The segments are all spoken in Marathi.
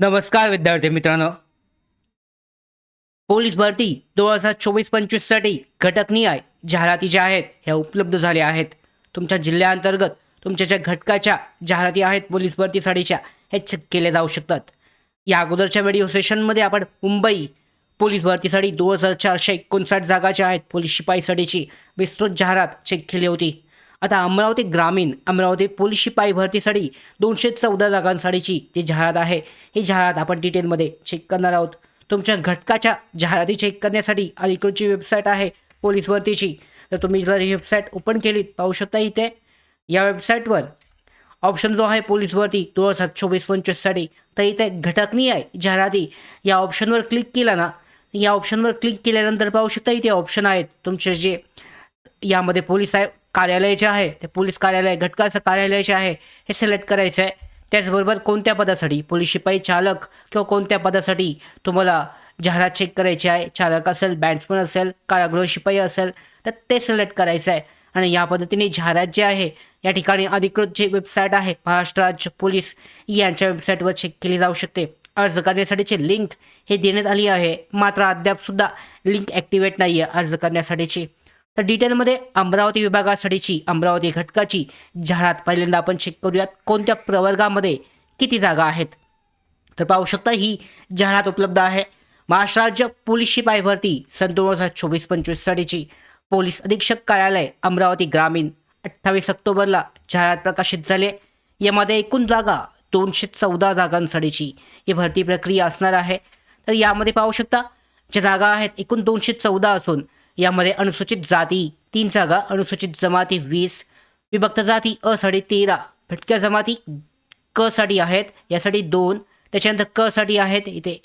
नमस्कार विद्यार्थी मित्रांनो. पोलीस भरती दोन हजार चोवीस पंचवीससाठी घटकनिहाय जाहिराती ज्या आहेत ह्या उपलब्ध झाल्या आहेत. तुमच्या जिल्ह्याअंतर्गत तुमच्या ज्या घटकाच्या जाहिराती आहेत पोलीस भरतीसाठीच्या हे चेक केल्या जाऊ शकतात. या अगोदरच्या व्हिडिओ सेशनमध्ये आपण मुंबई पोलीस भरतीसाठी दोन हजार चारशे एकोणसाठ जागा ज्या आहेत. पोलीस शिपाईसाठीची विस्तृत जाहिरात चेक केली होती. आता अमरावती ग्रामीण अमरावती पोलीस शिपाई भरतीसाठी दोनशे चौदा जागांसाठीची जी जाहिरात आहे ही जाहिरात आपण डिटेलमध्ये चेक करणार आहोत. तुमच्या घटकाच्या जाहिराती चेक करण्यासाठी अलीकडची वेबसाईट आहे पोलीस भरतीची. तर तुम्ही जर ही वेबसाईट ओपन केलीत पाहू शकता इथे. या वेबसाईटवर ऑप्शन जो आहे पोलीस भरती दोन हजार चोवीस पंचवीससाठी तर इथे घटकनी आहे जाहिराती या ऑप्शनवर क्लिक केला ना या ऑप्शनवर क्लिक केल्यानंतर पाहू शकता इथे ऑप्शन आहेत. तुमचे जे यामध्ये पोलीस आहे कार्यालय जे आहे ते पोलीस कार्यालय घटकाचं कार्यालय जे आहे हे सिलेक्ट करायचं आहे. त्याचबरोबर कोणत्या पदासाठी? पोलीस शिपाई चालक किंवा कोणत्या पदासाठी तुम्हाला जाहिरात चेक करायची आहे? चालक असेल बॅट्समन असेल कारागृह शिपाई असेल तर ते सिलेक्ट करायचं आहे. आणि या पद्धतीने जाहिरात जे आहे या ठिकाणी अधिकृत जी वेबसाईट आहे महाराष्ट्र राज्य पोलीस यांच्या वेबसाईटवर चेक केली जाऊ शकते. अर्ज करण्यासाठीची लिंक हे देण्यात आली आहे. मात्र अद्यापसुद्धा लिंक ॲक्टिवेट नाही आहे अर्ज करण्यासाठीची. तर डिटेलमध्ये अमरावती विभागासाठीची अमरावती घटकाची जाहिरात पहिल्यांदा आपण चेक करूयात. कोणत्या प्रवर्गामध्ये किती जागा आहेत? तर पाहू शकता ही जाहिरात उपलब्ध आहे. महाराष्ट्र राज्य पोलीस शिपाई भरती सन दोन हजार चोवीस पंचवीससाठीची पोलीस अधीक्षक कार्यालय अमरावती ग्रामीण. अठ्ठावीस ऑक्टोबरला जाहिरात प्रकाशित झाली. यामध्ये एकूण जागा दोनशे चौदा जागांसाठीची ही भरती प्रक्रिया असणार आहे. तर यामध्ये पाहू शकता ज्या जागा आहेत एकूण दोनशे चौदा असून यामध्ये अनुसूचित जाती तीन जागा अनुसूचित जमाती वीस विभक्त जाती असाठी तेरा भटक्या जमाती क साठी आहेत यासाठी दोन त्याच्यानंतर क साठी आहेत इथे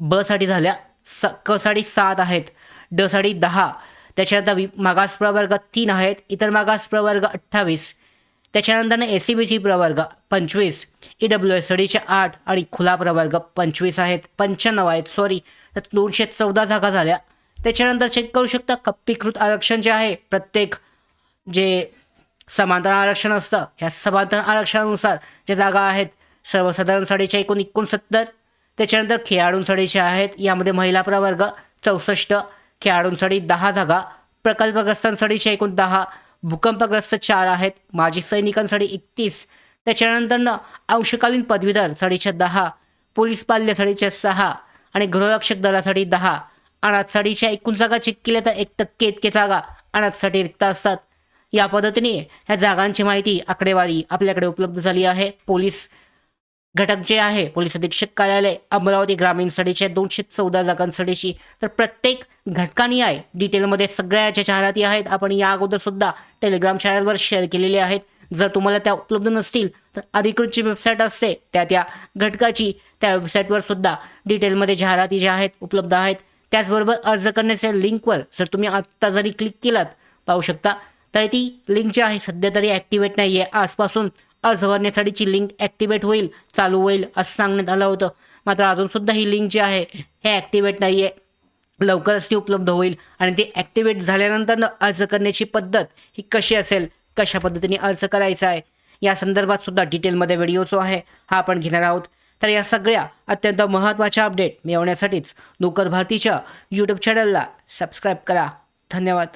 ब साठी झाल्या स क साठी सात आहेत ड साठी दहा त्याच्यानंतर वि मागास प्रवर्ग तीन आहेत इतर मागास प्रवर्ग अठ्ठावीस त्याच्यानंतर ए सी बी सी प्रवर्ग पंचवीस ई डब्ल्यू एस सडीचे आठ आणि खुला प्रवर्ग पंचवीस आहेत पंच्याण्णव आहेत सॉरी तर दोनशे चौदा जागा झाल्या. त्याच्यानंतर चेक करू शकता कप्पीकृत आरक्षण जे आहे प्रत्येक जे समांतर आरक्षण असतं ह्या समांतर आरक्षणानुसार ज्या जागा आहेत सर्वसाधारणसाठीच्या एकूण एकोणसत्तर त्याच्यानंतर खेळाडूंसाठीच्या आहेत यामध्ये महिला प्रवर्ग चौसष्ट खेळाडूंसाठी दहा जागा प्रकल्पग्रस्तांसाठीच्या एकूण दहा भूकंपग्रस्त चार आहेत माजी सैनिकांसाठी एकतीस त्याच्यानंतर न अंशकालीन पदवीधर साठीच्या दहा पोलीस पाल्यासाठीच्या सहा आणि गृहरक्षक दलासाठी दहा अनाथसाठीच्या एकूण जागा चेक केल्या तर एक टक्के इतके जागा अनाथसाठी रिक्त असतात. या पद्धतीने ह्या जागांची माहिती आकडेवारी आपल्याकडे उपलब्ध झाली आहे. पोलीस घटक जे आहे पोलीस अधीक्षक कार्यालय अमरावती ग्रामीणसाठीच्या दोनशे चौदा जागांसाठीची तर प्रत्येक घटकानी आहे डिटेलमध्ये सगळ्या ज्या जाहिराती आहेत. आपण या अगोदर सुद्धा टेलिग्राम चॅनलवर शेअर केलेले आहेत. जर तुम्हाला त्या उपलब्ध नसतील तर अधिकृत जी वेबसाईट असते त्या त्या घटकाची त्या वेबसाईटवर सुद्धा डिटेलमध्ये जाहिराती ज्या आहेत उपलब्ध आहेत. त्याचबरोबर अर्ज करण्याच्या लिंकवर जर तुम्ही आत्ता जरी क्लिक केलात पाहू शकता. तर ती लिंक जी आहे सध्या तरी ॲक्टिवेट नाही आहे आजपासून अर्ज भरण्यासाठीची लिंक ॲक्टिवेट होईल चालू होईल असं सांगण्यात आलं होतं. मात्र अजूनसुद्धा ही लिंक जी आहे हे ॲक्टिवेट नाही आहे लवकरच ती उपलब्ध होईल आणि ती ॲक्टिवेट झाल्यानंतर अर्ज करण्याची पद्धत ही कशी असेल कशा पद्धतीने अर्ज करायचा आहे या संदर्भात सुद्धा डिटेलमध्ये व्हिडिओ जो आहे हा आपण घेणार आहोत. तर या सगळ्या अत्यंत महत्त्वाच्या अपडेट मिळवण्यासाठीच नोकर भारतीच्या यूट्यूब चॅनलला सबस्क्राईब करा. धन्यवाद.